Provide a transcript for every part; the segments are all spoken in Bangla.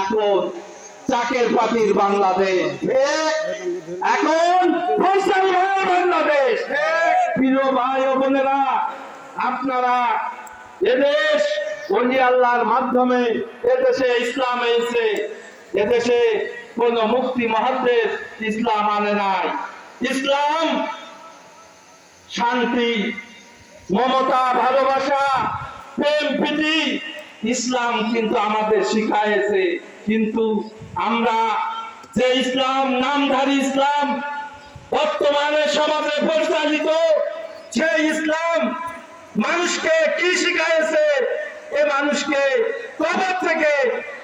এখন চাকের পাটির বাংলাদেশ। এখন বাংলাদেশ। প্রিয় ভাই ও বোনেরা, আপনারা এদেশ অলি আল্লাহর মাধ্যমে এদেশে ইসলাম এসে এদেশে কোন মুক্তি মহাদ্দেশ ইসলাম আনে নাই। ইসলাম শান্তি, মমতা, ভালোবাসা, প্রেম, প্রীতি ইসলাম কিন্তু আমাদের শিখাইছে। কিন্তু আমরা যে ইসলাম, নামধারী ইসলাম বর্তমানে সমাজে পরিচালিত, সেই ইসলাম মানুষকে কি শিখাইছে? এ মানুষকে কবর থেকে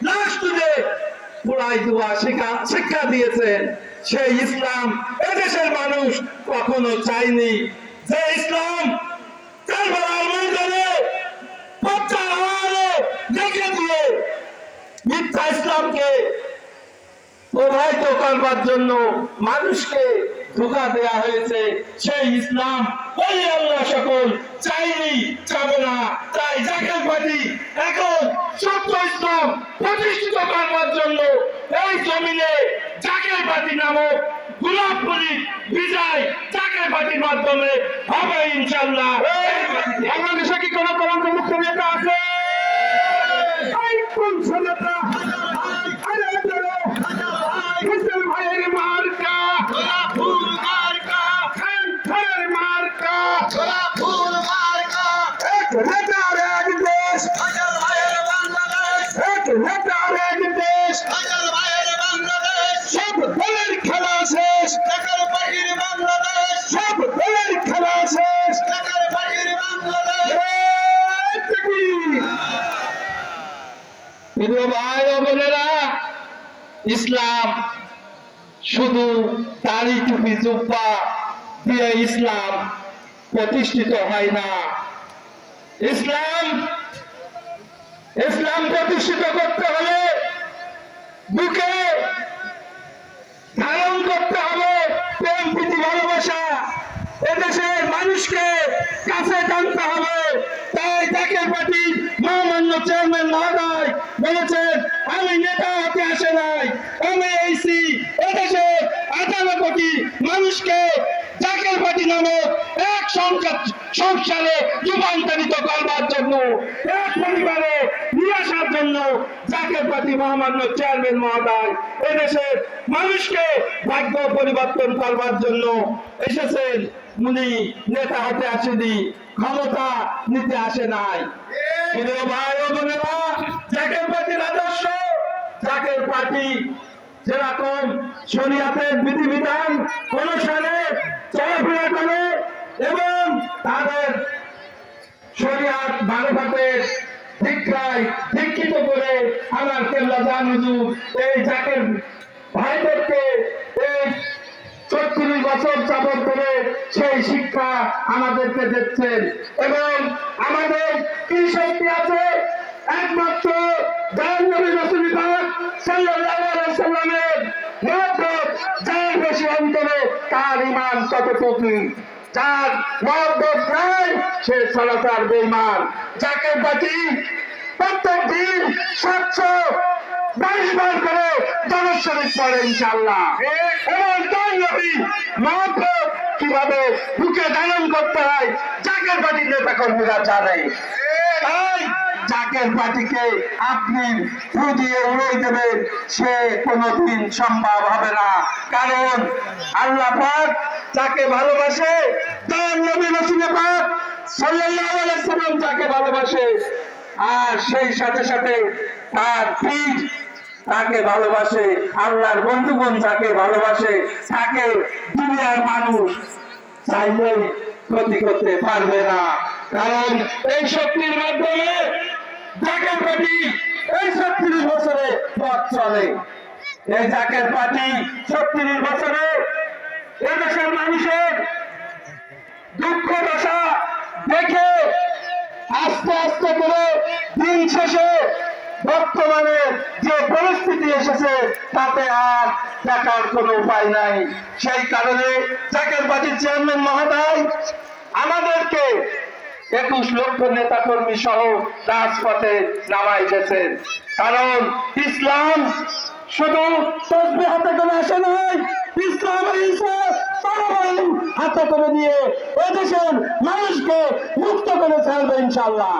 লাশ তুলে পুরাই দেওয়া শিক্ষা শিক্ষা দিয়েছেন সেই ইসলাম এদেশের মানুষ কখনো চায়নি। যে ইসলাম করবার জন্য মানুষকে ধোকা দেয়া হয়েছে। সেই ইসলাম ওই আল্লাহ সকল চাইনি চাবে না তাই জাকের পার্টি এখন সত্য ইসলাম প্রতিষ্ঠিত করবার জন্য এই জমিনে জাকের পার্টি নামক গোলাপপুরি বিজয় পার্টির মাধ্যমে হবে ইনশাল্লাহ বাংলাদেশে কি কোনো কলঙ্ক মুক্ত নেতা আছে? কোন ইসলাম, শুধু দাড়ি টুপি জুব্বা দিয়ে ইসলাম প্রতিষ্ঠিত হয় না। ইসলাম ইসলাম প্রতিষ্ঠিত করতে হলে বুকে ধারণ করতে হবে প্রেম, প্রীতি, ভালোবাসা। এদেশের মানুষকে কাছে টানতে হবে। তাই জাকের পার্টি মহামান্য চেয়ারম্যান মহোদয় বলেছেন, আমি নেতা হতে আসে নাই আমি এইসি এদেশের আঠারো কোটি মানুষকে জাকের পার্টি নামক এক সংসার রূপান্তরিত করবার জন্য, এক পরিবারে নিয়ে আসার জন্য জাকের পার্টি মহামান্য চেয়ারম্যান মহোদয় এদেশের মানুষকে ভাগ্য পরিবর্তন করবার জন্য এসেছেন। উনি নেতা হতে আসেনি, ক্ষমতা নিতে আসে নাই। ভাই ও বোনেরা, জাকের পার্টির আদর্শ, জাকের পার্টি যেরকম শরিয়াতের বিধিবিধান অনুসারে চলাফেরা করে এবং তাদের শরিয়াত মানবতের দীক্ষায় দীক্ষিত করে আমার কেল্লা জান হুজুর এই জাকের ভাইদেরকে এই ছত্রিশ বছর যাবত ধরে সেই শিক্ষা আমাদেরকে দিচ্ছেন এবং আমাদের কি শক্তি আছে একমাত্র দয়াল নবী রসুল পাক সাল্লাল্লাহু আলাইহি সাল্লামের মহব্বত যার বেশি অন্তরে ইমান যার মহব্বত নাই, সে সরাসর বেঈমান। যাকে বাঁচি প্রত্যেক দিন সাতশো বাইশ বার করে পড়ে ইনশাল্লাহ কীভাবে বুকে করতে হয়, জাকের নেতা কর্মীরা জানে। জাকের পার্টিকে আপনি দিয়ে উড়িয়ে দেবেন, সে কোনোদিন সম্ভব হবে না। কারণ আল্লাহ পাক যাকে ভালোবাসে, তার নবী রসুল পাক সাল্লাল্লাহু আলাইহি সাল্লাম যাকে ভালোবাসে, আর সেই সাথে সাথে তার পীর তাকে ভালোবাসে, আল্লাহর বন্ধুগণ যাকে ভালোবাসে, তাকে দুনিয়ার মানুষ চাইলেই ক্ষতি করতে পারবে না। কারণ এই শক্তির মাধ্যমে জাকের পার্টি এই ছত্রিশ বছরে পথ চলে। এই জাকের পার্টি ছত্রিশ বছরে এদেশের মানুষের দুঃখ দশা দেখে আস্তে আস্তে করে দিন শেষে বর্তমানে যে পরিস্থিতি এসেছে, তাতে আর দেখার কোনো উপায় নাই। সেই কারণে জাকের পার্টির চেয়ারম্যান মহোদয়, আমাদেরকে একুশ লক্ষ নেতা কর্মী সহ রাজপথে নামাই গেছেন। কারণ ইসলাম শুধু তসবি হাতে করে আসে নাই, ইসলাম এসে তরবারি হাতে করে দিয়ে এদেশের মানুষকে মুক্ত করে ছাড়বে ইনশাল্লাহ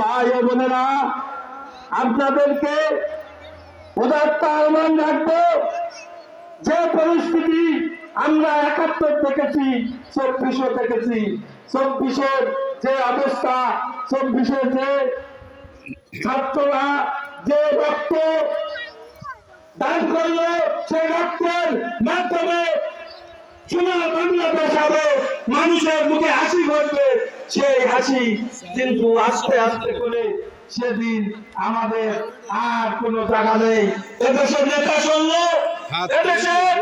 ভাই ও বোনেরা আপনাদেরকে উদাত্ত আহ্বান রাখব যে পরিস্থিতি আমরা একাত্তর দেখেছি চব্বিশও দেখেছি চব্বিশের যে অবস্থা চব্বিশের যে ছাত্ররা যে রক্ত দান করল সেই রক্তের মাধ্যমে সোনার বাংলাদেশ হবে মানুষের মুখে হাসি ঘটবে সেই হাসি কিন্তু আস্তে আস্তে করে সেদিন আমাদের আর কোনো জায়গা নেই। এদেশের নেতা শুনলো? এদেশের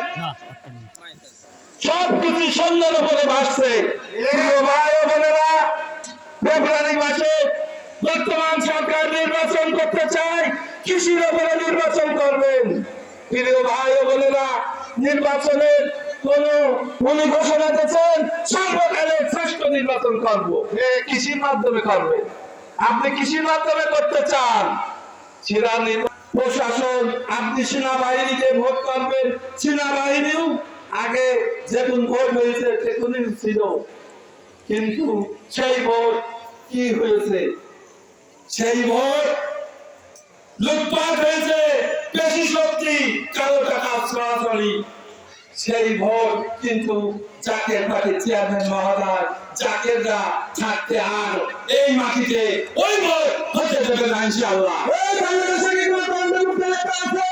সব কিছু সন্ধ্যার উপরে ভাসছে। ভাই বোনেরা, ফেব্রুয়ারি মাসে বর্তমান সরকার নির্বাচন করতে চায়, কৃষির উপরে নির্বাচন করবেন। প্রিয় ভাই ও বোনেরা নির্বাচনের মাধ্যমে আপনি কৃষির মাধ্যমে করতে প্রশাসন, আপনি ভোট করবেন। সেনাবাহিনীও আগে যেমন ভোট হয়েছে সেগুলি ছিল। কিন্তু সেই ভোট কি হয়েছে? সেই ভোট লুটপাট হয়েছে, বেশি শক্তি, কালো টাকা, সরাসরি। সেই ভোট কিন্তু জাকের পার্টি চেয়ারম্যান মহোদয়, জাকেররা থাকতে আর এই মাটিতে ওই ভোট হতে দেবে না, ইনশাআল্লাহ। বাংলাদেশে কি কোনো বন্ধুত্ব আছে